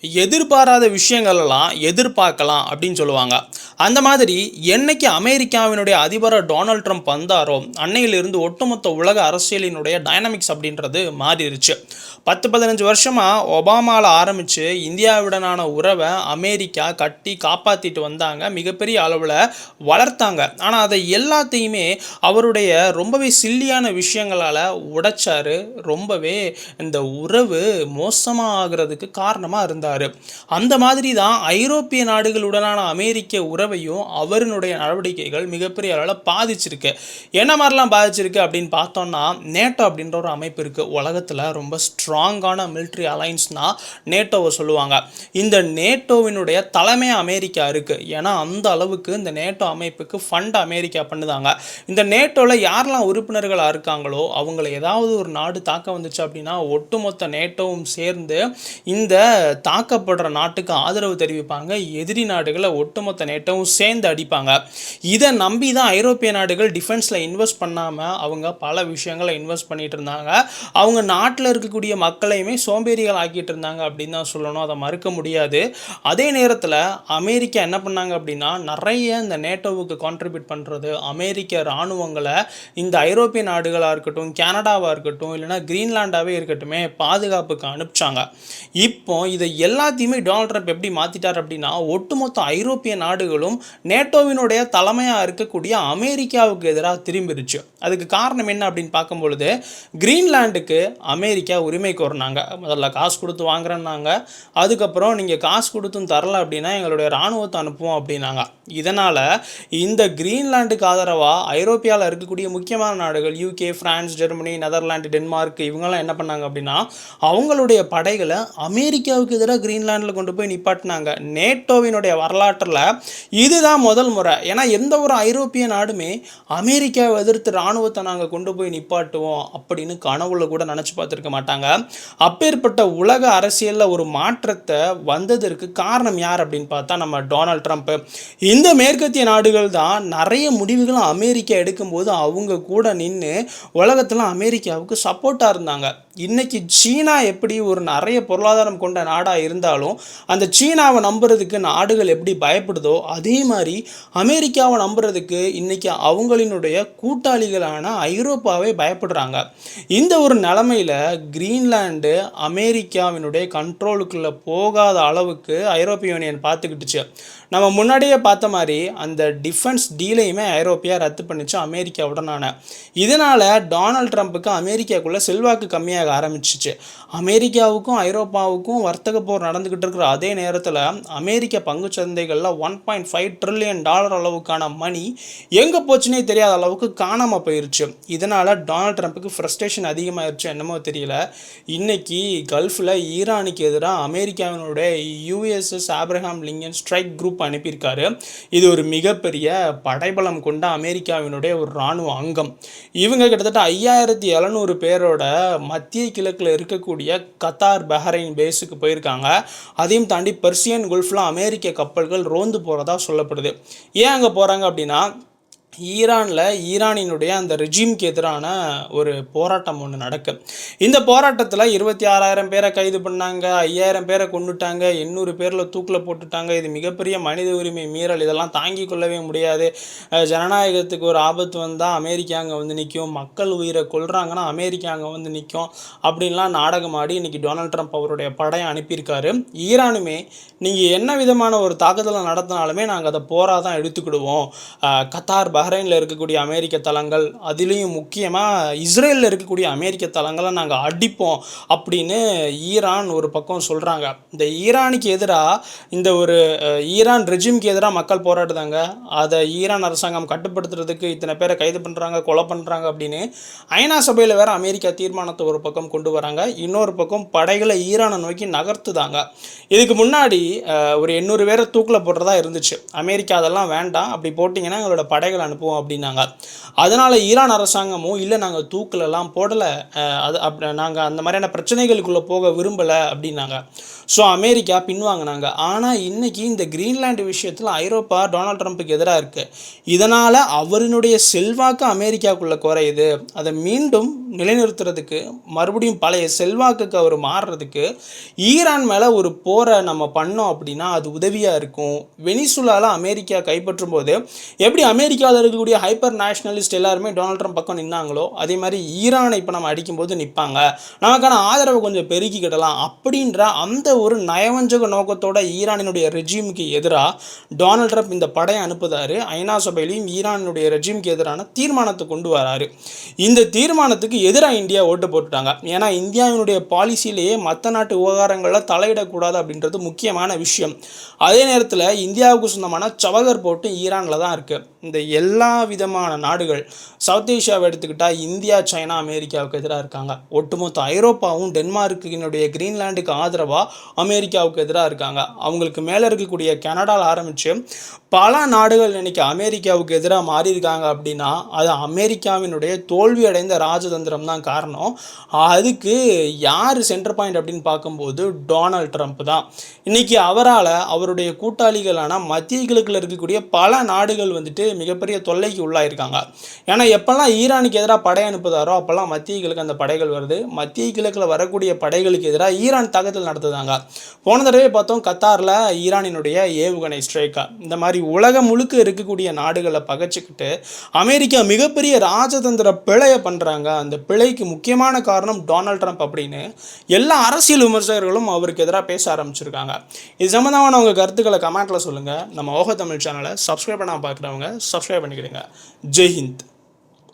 எதிர்பாராத விஷயங்களெல்லாம் எதிர்பார்க்கலாம் அப்படின்னு சொல்லுவாங்க. அந்த மாதிரி என்னைக்கு அமெரிக்காவினுடைய அதிபராக டொனால்ட் ட்ரம்ப் வந்தாரோ அன்னையிலிருந்து ஒட்டுமொத்த உலக அரசியலினுடைய டைனமிக்ஸ் அப்படின்றது மாறிடுச்சு பத்து பதினஞ்சு வருஷமாக ஒபாமாவில் ஆரம்பித்து இந்தியாவுடனான உறவை அமெரிக்கா கட்டி காப்பாற்றிட்டு வந்தாங்க. மிகப்பெரிய அளவில் வளர்த்தாங்க. ஆனால் அதை எல்லாத்தையுமே அவருடைய ரொம்பவே சில்லியான விஷயங்களால் உடைச்சாரு. ரொம்பவே இந்த உறவு மோசமாக ஆகிறதுக்கு காரணமாக இருந்தார். அந்த மாதிரி தான் ஐரோப்பிய நாடுகளுடனான அமெரிக்க உறவு உறவையும் அவரினுடைய நடவடிக்கைகள் மிகப்பெரிய அளவில் பாதிச்சிருக்கு. என்ன மாதிரிலாம் பாதிச்சிருக்கு அப்படின்னு பார்த்தோம்னா நேட்டோ அப்படின்ற ஒரு அமைப்பு இருக்குது உலகத்தில் ரொம்ப ஸ்ட்ராங்கான மிலிட்ரி அலைன்ஸ்னால் நேட்டோவை சொல்லுவாங்க. இந்த நேட்டோவினுடைய தலைமை அமெரிக்கா இருக்குது ஏன்னா அந்த அளவுக்கு இந்த நேட்டோ அமைப்புக்கு ஃபண்ட் அமெரிக்கா பண்ணுதாங்க. இந்த நேட்டோவில் யாரெல்லாம் உறுப்பினர்களாக இருக்காங்களோ அவங்கள ஏதாவது ஒரு நாடு தாக்க வந்துச்சு அப்படின்னா ஒட்டுமொத்த நேட்டோவும் சேர்ந்து இந்த தாக்கப்படுற நாட்டுக்கு ஆதரவு தெரிவிப்பாங்க. எதிரி நாடுகளை ஒட்டுமொத்த நேட்டோவும் சேர்ந்து அடிப்பாங்க. இதை நம்பி தான் ஐரோப்பிய நாடுகள் டிஃபென்ஸில் இன்வெஸ்ட் பண்ணாமல் அவங்க பல விஷயங்களை இன்வெஸ்ட் பண்ணிகிட்டு இருந்தாங்க. அவங்க நாட்டில் இருக்கக்கூடிய மக்களையுமே சோம்பேறிகள் ஆக்கிட்டு இருந்தாங்க அப்படின்னு தான் சொல்லணும். அதை மறுக்க முடியாது. அதே நேரத்தில் அமெரிக்கா என்ன பண்ணாங்க அப்படின்னா நிறைய இந்த நேட்டோவுக்கு கான்ட்ரிபியூட் பண்ணுறது அமெரிக்க இராணுவங்களை இந்த ஐரோப்பிய நாடுகளாக இருக்கட்டும் கனடாவாக இருக்கட்டும் இல்லைனா கிரீன்லாண்டாகவே இருக்கட்டுமே பாதுகாப்புக்கு அனுப்பிச்சாங்க. இப்போ இதை எல்லாத்தையுமே டொனால்ட் ட்ரம்ப் எப்படி மாற்றிட்டார் அப்படின்னா ஒட்டுமொத்த ஐரோப்பிய நாடுகளும் நேட்டோவினுடைய தலைமையாக இருக்கக்கூடிய அமெரிக்காவுக்கு எதிராக திரும்பிருச்சு. அதுக்கு காரணம் என்ன அப்படின்னு பார்க்கும்பொழுது கிரீன்லாண்டுக்கு அமெரிக்கா உரிமை கோரினாங்க. முதல்ல காசு கொடுத்து வாங்குறேன்னாங்க. அதுக்கப்புறம் நீங்கள் காசு கொடுத்தும் தரல அப்படின்னா எங்களுடைய இராணுவத்தை அனுப்புவோம் அப்படின்னாங்க. இதனால் இந்த கிரீன்லாண்டுக்கு ஆதரவாக ஐரோப்பியாவில் இருக்கக்கூடிய முக்கியமான நாடுகள் UK France Germany Netherlands Denmark இவங்கெல்லாம் என்ன பண்ணாங்க அப்படின்னா அவங்களுடைய படைகளை அமெரிக்காவுக்கு எதிராக கிரீன்லாண்டில் கொண்டு போய் நிப்பாட்டினாங்க. நேட்டோவினுடைய வரலாற்றில் இதுதான் முதல் முறை. ஏன்னா எந்த ஒரு ஐரோப்பிய நாடுமே அமெரிக்காவை எதிர்த்து இராணுவத்தை நாங்கள் கொண்டு போய் நிப்பாட்டுவோம் அப்படின்னு கனவுல கூட நினச்சி பார்த்துருக்க மாட்டாங்க. அப்பேற்பட்ட உலக அரசியலில் ஒரு மாற்றத்தை வந்ததற்கு காரணம் யார் அப்படின்னு பார்த்தா நம்ம டொனால்ட் ட்ரம்ப். இந்த மேற்கத்திய நாடுகள் தான் நிறைய முடிவுகளும் அமெரிக்கா எடுக்கும்போது அவங்க கூட நின்று உலகத்தில் அமெரிக்காவுக்கு சப்போர்ட்டாக இருந்தாங்க. இன்றைக்கி சீனா எப்படி ஒரு நிறைய பொருளாதாரம் கொண்ட நாடாக இருந்தாலும் அந்த சீனாவை நம்புறதுக்கு நாடுகள் எப்படி பயப்படுதோ அதே மாதிரி அமெரிக்காவை நம்புறதுக்கு இன்றைக்கி அவங்களினுடைய கூட்டாளிகளான ஐரோப்பாவே பயப்படுறாங்க. இந்த ஒரு நிலமையில் கிரீன்லாண்டு அமெரிக்காவினுடைய கண்ட்ரோலுக்குள்ளே போகாத அளவுக்கு ஐரோப்பிய யூனியன் பார்த்துக்கிட்டுச்சு. நம்ம முன்னாடியே பார்த்த மாதிரி அந்த டிஃபென்ஸ் டீலையுமே ஐரோப்பியா ரத்து பண்ணிச்சு அமெரிக்காவுடனான. இதனால் டொனால்ட் ட்ரம்ப்புக்கு அமெரிக்காக்குள்ளே செல்வாக்கு கம்மியாக ஆரம்பிச்சிச்சு. அமெரிக்காவுக்கும் ஐரோப்பாவுக்கும் வர்த்தக போர் நடந்துக்கிட்டு இருக்கிற அதே நேரத்தில் அமெரிக்க பங்கு சந்தைகளில் one point five trillion dollar அளவுக்கான மணி எங்கே போச்சுனே தெரியாத அளவுக்கு காணாமல் போயிருச்சு. இதனால் டொனால்ட் ட்ரம்ப்புக்கு ஃப்ரஸ்ட்ரேஷன் அதிகமாகிருச்சு என்னமோ தெரியல. இன்னைக்கு கல்ஃபில் ஈரானுக்கு எதிராக அமெரிக்காவினுடைய USS Abraham Lincoln strike group அனுப்பியிருக்காரு. இது ஒரு மிகப்பெரிய படைபலம் கொண்ட அமெரிக்காவினுடைய ஒரு இராணுவ அங்கம். இவங்க கிட்டத்தட்ட ஐயாயிரத்தி எழுநூறு பேரோட மத்திய கிழக்கில் இருக்கக்கூடிய கத்தார் பஹ்ரைன் பேஸுக்கு போயிருக்காங்க. அதையும் தாண்டி பெர்சியன் குல்ஃபில் அமெரிக்க கப்பல்கள் ரோந்து போகிறதா சொல்லப்படுது. ஏன் அங்கே போகிறாங்க அப்படின்னா ஈரானில் ஈரானினுடைய அந்த ரெஜிம்க்கு எதிரான ஒரு போராட்டம் ஒன்று நடக்கு. இந்த போராட்டத்தில் இருபத்தி ஆறாயிரம் பேரை கைது பண்ணாங்க ஐயாயிரம் பேரை கொண்டுட்டாங்க எண்ணூறு பேரில் தூக்கில் போட்டுட்டாங்க. இது மிகப்பெரிய மனித உரிமை மீறல். இதெல்லாம் தாங்கி கொள்ளவே முடியாது. ஜனநாயகத்துக்கு ஒரு ஆபத்து வந்தால் அமெரிக்கா அங்கே வந்து நிற்கும் மக்கள் உயிரை கொள்கிறாங்கன்னா அமெரிக்கா அங்கே வந்து நிற்கும் அப்படின்லாம் நாடகம் ஆடி இன்றைக்கி டொனால்ட் ட்ரம்ப் அவருடைய படையை அனுப்பியிருக்காரு. ஈரானுமே நீங்கள் என்ன விதமான ஒரு தாக்குதலை நடத்தினாலுமே நாங்கள் அதை போராக தான் எடுத்துக்கிடுவோம் கத்தார் பஹ்ரைனில் இருக்கக்கூடிய அமெரிக்க தளங்கள் அதுலேயும் முக்கியமாக இஸ்ரேலில் இருக்கக்கூடிய அமெரிக்க தளங்களை நாங்கள் அடிப்போம் அப்படின்னு ஈரான் ஒரு பக்கம் சொல்கிறாங்க இந்த ஈரானுக்கு எதிராக இந்த ஒரு ஈரான் ரெஜிம்க்கு எதிராக மக்கள் போராடுதாங்க. அதை ஈரான் அரசாங்கம் கட்டுப்படுத்துறதுக்கு இத்தனை பேரை கைது பண்ணுறாங்க கொலை பண்ணுறாங்க அப்படின்னு ஐநா சபையில் வேற அமெரிக்கா தீர்மானத்தை ஒரு பக்கம் கொண்டு வராங்க. இன்னொரு பக்கம் படைகளை ஈரானை நோக்கி நகர்த்துதாங்க. இதுக்கு முன்னாடி ஒரு எண்ணூறு பேரை தூக்கில் போடுறதா இருந்துச்சு. அமெரிக்கா அதெல்லாம் வேண்டாம். அப்படி போட்டிங்கன்னா எங்களோட படைகளை அனுப்புவோம் அப்படின்னாங்க. அதனால் ஈரான் அரசாங்கமும் இல்லை நாங்கள் தூக்கிலெல்லாம் போடலை. அது அப் நாங்கள் அந்த மாதிரியான பிரச்சனைகளுக்குள்ளே போக விரும்பலை அப்படின்னாங்க. ஸோ அமெரிக்கா பின்வாங்கினாங்க. ஆனால் இன்னைக்கு இந்த கிரீன்லாந்து விஷயத்தில் ஐரோப்பா டொனால்ட் ட்ரம்ப்புக்கு எதிராக இருக்குது இதனால் அவரினுடைய செல்வாக்கு அமெரிக்காவுக்குள்ளே குறையுது. அதை மீண்டும் நிலைநிறுத்துறதுக்கு மறுபடியும் பழைய செல்வாக்குக்கு அவர் மாறுறதுக்கு ஈரான் மேலே ஒரு போரை நம்ம பண்ணோம் அப்படின்னா அது உதவியாக இருக்கும். வெனிசுலால அமெரிக்கா கைப்பற்றும் போது எப்படி இருக்கக்கூடிய ஹைப்பர் நேஷனலிஸ்ட் எல்லாருமே டொனால்ட் ட்ரம்ப் பக்கம் நின்னாங்களோ அதே மாதிரி ஈரானை இப்போ நம்ம அடிக்கும்போது நிற்பாங்க நமக்கான ஆதரவை கொஞ்சம் பெருக்கிக்கிடலாம் அப்படின்ற அந்த ஒரு நயவஞ்சக நோக்கத்தோட ஈரானினுடைய ரெஜிமுக்கு எதிராக டொனால்ட் ட்ரம்ப் இந்த படையை அனுப்புதாரு. ஐநா சபையிலையும் ஈரானுடைய ரெஜிமுக்கு எதிரான தீர்மானத்தை கொண்டு வராரு. இந்த தீர்மானத்துக்கு எதிராக இந்தியா ஓட்டு போட்டுட்டாங்க. ஏன்னா இந்தியாவினுடைய பாலிசியிலேயே மற்ற நாட்டு விவகாரங்களில் தலையிடக்கூடாது அப்படின்றது முக்கியமான விஷயம். அதே நேரத்தில் இந்தியாவுக்கு சொந்தமான சவகர் போட்டு ஈரானில் தான் இருக்குது இந்த எல் எல்லா விதமான நாடுகள் சவுத் ஏஷியாவை எடுத்துக்கிட்டால் இந்தியா சைனா அமெரிக்காவுக்கு எதிராக இருக்காங்க. ஒட்டுமொத்த ஐரோப்பாவும் டென்மார்க்கினுடைய கிரீன்லாண்டுக்கு ஆதரவாக அமெரிக்காவுக்கு எதிராக இருக்காங்க. அவங்களுக்கு மேலே இருக்கக்கூடிய கனடாவில் ஆரம்பித்து பல நாடுகள் இன்னைக்கு அமெரிக்காவுக்கு எதிராக மாறி இருக்காங்க அப்படின்னா அது அமெரிக்காவினுடைய தோல்வி அடைந்த ராஜதந்திரம் தான் காரணம். அதுக்கு யார் சென்டர் பாயிண்ட் அப்படின்னு பார்க்கும்போது டொனால்ட் ட்ரம்ப் தான். இன்னைக்கு அவரால் அவருடைய கூட்டாளிகளான மத்திய கிழக்கில் இருக்கக்கூடிய பல நாடுகள் வந்துட்டு மிகப்பெரிய தொல்லைக்கு உள்ளாயிருக்காங்க. ஏன்னா எப்போல்லாம் ஈரானுக்கு எதிராக படை அனுப்புதாரோ அப்போல்லாம் மத்திய கிழக்கு அந்த படைகள் வருது. மத்திய கிழக்கில் வரக்கூடிய படைகளுக்கு எதிராக ஈரான் தாக்குதல் நடத்துதாங்க. போன தடவை பார்த்தோம் கத்தாரில் ஈரானினுடைய ஏவுகணை ஸ்ட்ரைக்கா. இந்த மாதிரி உலகம் முழுக்க இருக்கக்கூடிய நாடுகளை பகைச்சிக்கிட்டு அமெரிக்கா மிகப்பெரிய ராஜதந்திர பிழையை பண்ணுறாங்க அந்த பிழைக்கு முக்கியமான காரணம் டொனால்ட் ட்ரம்ப் அப்படின்னு எல்லா அரசியல் விமர்சகர்களும் அவருக்கு எதிராக பேச ஆரம்பிச்சிருக்காங்க. இது சம்மந்தமான உங்கள் கருத்துக்களை கமெண்ட்டில் சொல்லுங்கள் நம்ம ஓக தமிழ் சேனலை சப்ஸ்கிரைப் பண்ணாமல் பார்க்குறவங்க சப்ஸ்கிரைப் பண்ணிக்கிடுங்க ஜெய் ஹிந்த்